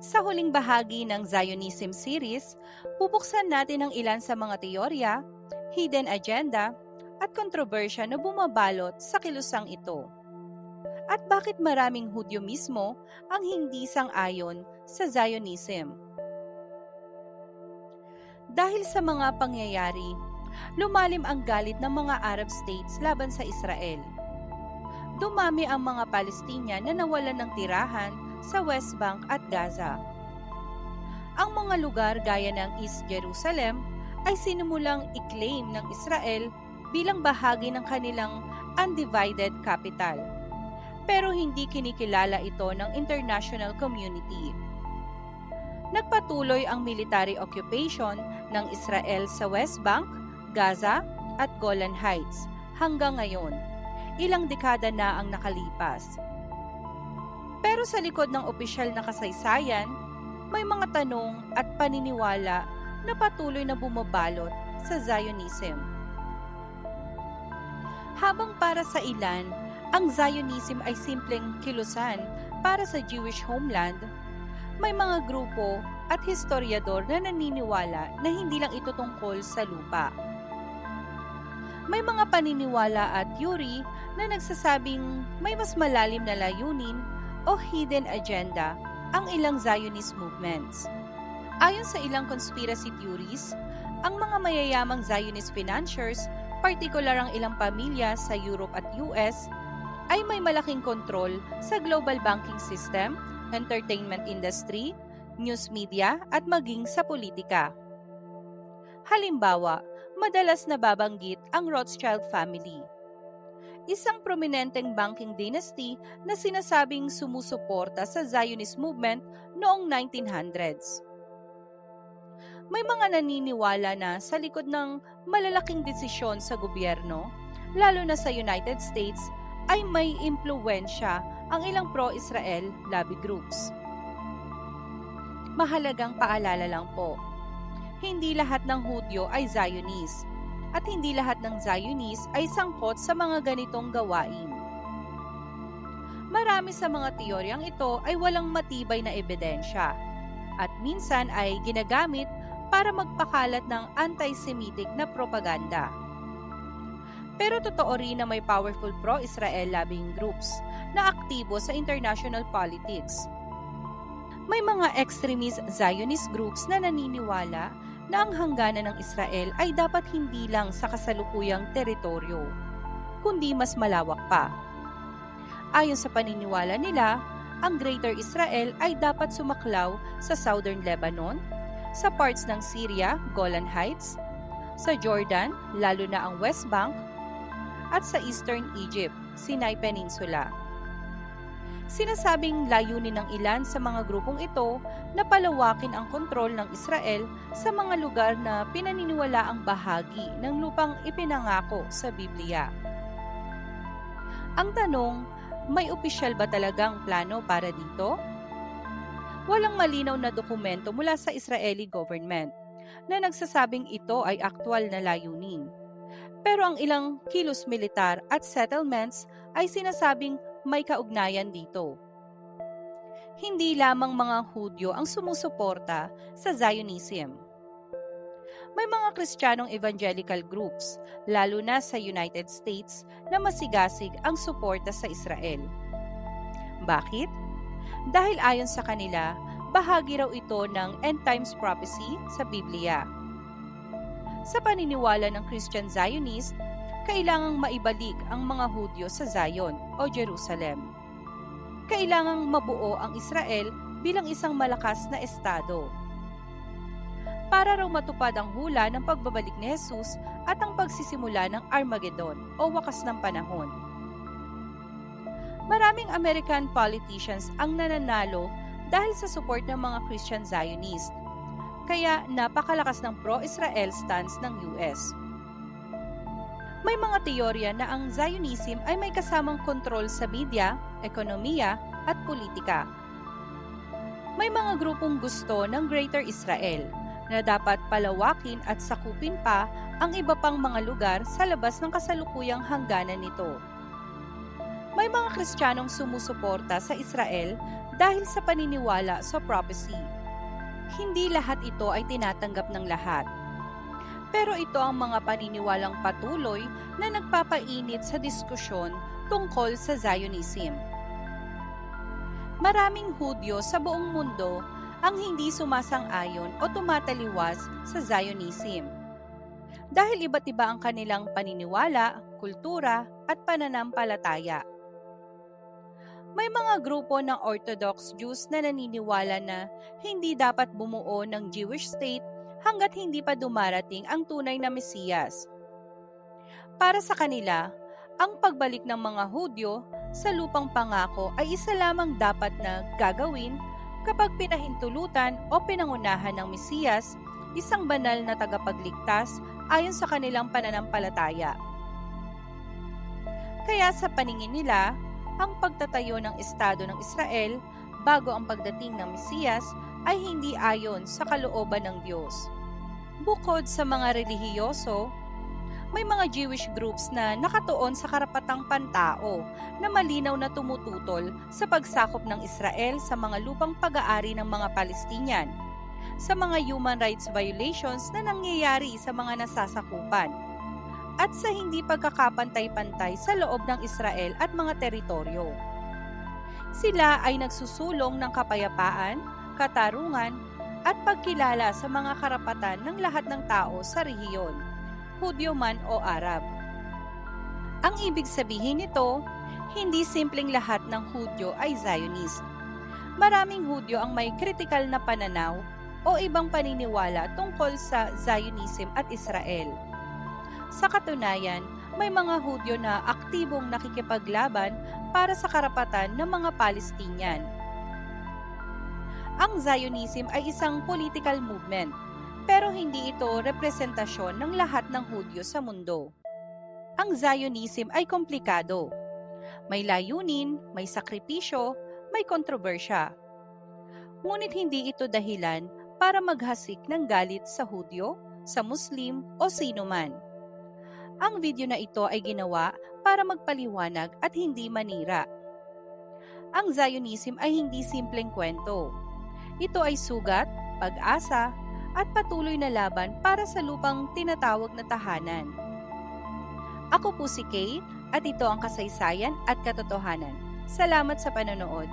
Sa huling bahagi ng Zionism series, bubuksan natin ang ilan sa mga teorya, hidden agenda, at kontrobersya na bumabalot sa kilusang ito. At bakit maraming Hudyo mismo ang hindi sang-ayon sa Zionism? Dahil sa mga pangyayari, lumalim ang galit ng mga Arab states laban sa Israel. Dumami ang mga Palestinian na nawalan ng tirahan sa West Bank at Gaza. Ang mga lugar gaya ng East Jerusalem ay sinimulang i-claim ng Israel bilang bahagi ng kanilang undivided capital. Pero hindi kinikilala ito ng international community. Nagpatuloy ang military occupation ng Israel sa West Bank, Gaza at Golan Heights hanggang ngayon. Ilang dekada na ang nakalipas. Pero sa likod ng opisyal na kasaysayan, may mga tanong at paniniwala na patuloy na bumabalot sa Zionism. Habang para sa ilan, ang Zionism ay simpleng kilusan para sa Jewish homeland, may mga grupo at historiador na naniniwala na hindi lang ito tungkol sa lupa. May mga paniniwala at theory na nagsasabing may mas malalim na layunin o hidden agenda ang ilang Zionist movements. Ayon sa ilang conspiracy theories, ang mga mayayamang Zionist financiers, partikular ang ilang pamilya sa Europe at US, ay may malaking kontrol sa global banking system, entertainment industry, news media at maging sa politika. Halimbawa, madalas nababanggit ang Rothschild family. Isang prominenteng banking dynasty na sinasabing sumusuporta sa Zionist movement noong 1900s. May mga naniniwala na sa likod ng malalaking desisyon sa gobyerno, lalo na sa United States, ay may impluensya ang ilang pro-Israel lobby groups. Mahalagang paalala lang po, hindi lahat ng Hudyo ay Zionist at hindi lahat ng Zionist ay sangkot sa mga ganitong gawain. Marami sa mga teoryang ito ay walang matibay na ebidensya at minsan ay ginagamit para magpakalat ng anti-Semitic na propaganda. Pero totoo rin na may powerful pro-Israel lobbying groups na aktibo sa international politics. May mga extremist Zionist groups na naniniwala na ang hangganan ng Israel ay dapat hindi lang sa kasalukuyang teritoryo, kundi mas malawak pa. Ayon sa paniniwala nila, ang Greater Israel ay dapat sumaklaw sa Southern Lebanon, sa parts ng Syria, Golan Heights, sa Jordan, lalo na ang West Bank, at sa Eastern Egypt, Sinai Peninsula. Sinasabing layunin ng ilan sa mga grupong ito na palawakin ang kontrol ng Israel sa mga lugar na pinaniniwala ang bahagi ng lupang ipinangako sa Biblia. Ang tanong, may opisyal ba talagang plano para dito? Walang malinaw na dokumento mula sa Israeli government na nagsasabing ito ay aktwal na layunin. Pero ang ilang kilos militar at settlements ay sinasabing may kaugnayan dito. Hindi lamang mga Hudyo ang sumusuporta sa Zionism. May mga Kristiyanong evangelical groups, lalo na sa United States, na masigasig ang suporta sa Israel. Bakit? Dahil ayon sa kanila, bahagi raw ito ng end times prophecy sa Biblia. Sa paniniwala ng Christian Zionist, kailangang maibalik ang mga Hudyo sa Zion o Jerusalem. Kailangang mabuo ang Israel bilang isang malakas na estado. Para raw matupad ang hula ng pagbabalik ni Jesus at ang pagsisimula ng Armageddon o wakas ng panahon. Maraming American politicians ang nananalo dahil sa support ng mga Christian Zionist. Kaya napakalakas ng pro-Israel stance ng US. May mga teorya na ang Zionism ay may kasamang kontrol sa media, ekonomiya, at politika. May mga grupong gusto ng Greater Israel na dapat palawakin at sakupin pa ang iba pang mga lugar sa labas ng kasalukuyang hangganan nito. May mga Kristiyanong sumusuporta sa Israel dahil sa paniniwala sa prophecy. Hindi lahat ito ay tinatanggap ng lahat. Pero ito ang mga paniniwalang patuloy na nagpapainit sa diskusyon tungkol sa Zionism. Maraming Hudyo sa buong mundo ang hindi sumasang-ayon o tumataliwas sa Zionism. Dahil iba't iba ang kanilang paniniwala, kultura at pananampalataya. May mga grupo ng Orthodox Jews na naniniwala na hindi dapat bumuo ng Jewish state hanggat hindi pa dumarating ang tunay na Mesiyas. Para sa kanila, ang pagbalik ng mga Hudyo sa lupang pangako ay isa lamang dapat na gagawin kapag pinahintulutan o pinangunahan ng Mesiyas, isang banal na tagapagligtas ayon sa kanilang pananampalataya. Kaya sa paningin nila, ang pagtatayo ng Estado ng Israel bago ang pagdating ng Mesiyas ay hindi ayon sa kalooban ng Diyos. Bukod sa mga relihiyoso, may mga Jewish groups na nakatuon sa karapatang pantao na malinaw na tumututol sa pagsakop ng Israel sa mga lupang pag-aari ng mga Palestinian, sa mga human rights violations na nangyayari sa mga nasasakupan, at sa hindi pagkakapantay-pantay sa loob ng Israel at mga teritoryo. Sila ay nagsusulong ng kapayapaan, katarungan, at pagkilala sa mga karapatan ng lahat ng tao sa rehiyon, Hudyo man o Arab. Ang ibig sabihin nito, hindi simpleng lahat ng Hudyo ay Zionist. Maraming Hudyo ang may kritikal na pananaw o ibang paniniwala tungkol sa Zionism at Israel. Sa katunayan, may mga Hudyo na aktibong nakikipaglaban para sa karapatan ng mga Palestinian. Ang Zionism ay isang political movement, pero hindi ito representasyon ng lahat ng Hudyo sa mundo. Ang Zionism ay komplikado. May layunin, may sakripisyo, may kontrobersya. Ngunit hindi ito dahilan para maghasik ng galit sa Hudyo, sa Muslim o sino man. Ang video na ito ay ginawa para magpaliwanag at hindi manira. Ang Zionism ay hindi simpleng kwento. Ito ay sugat, pag-asa, at patuloy na laban para sa lupang tinatawag na tahanan. Ako po si Kay at ito ang kasaysayan at katotohanan. Salamat sa panonood.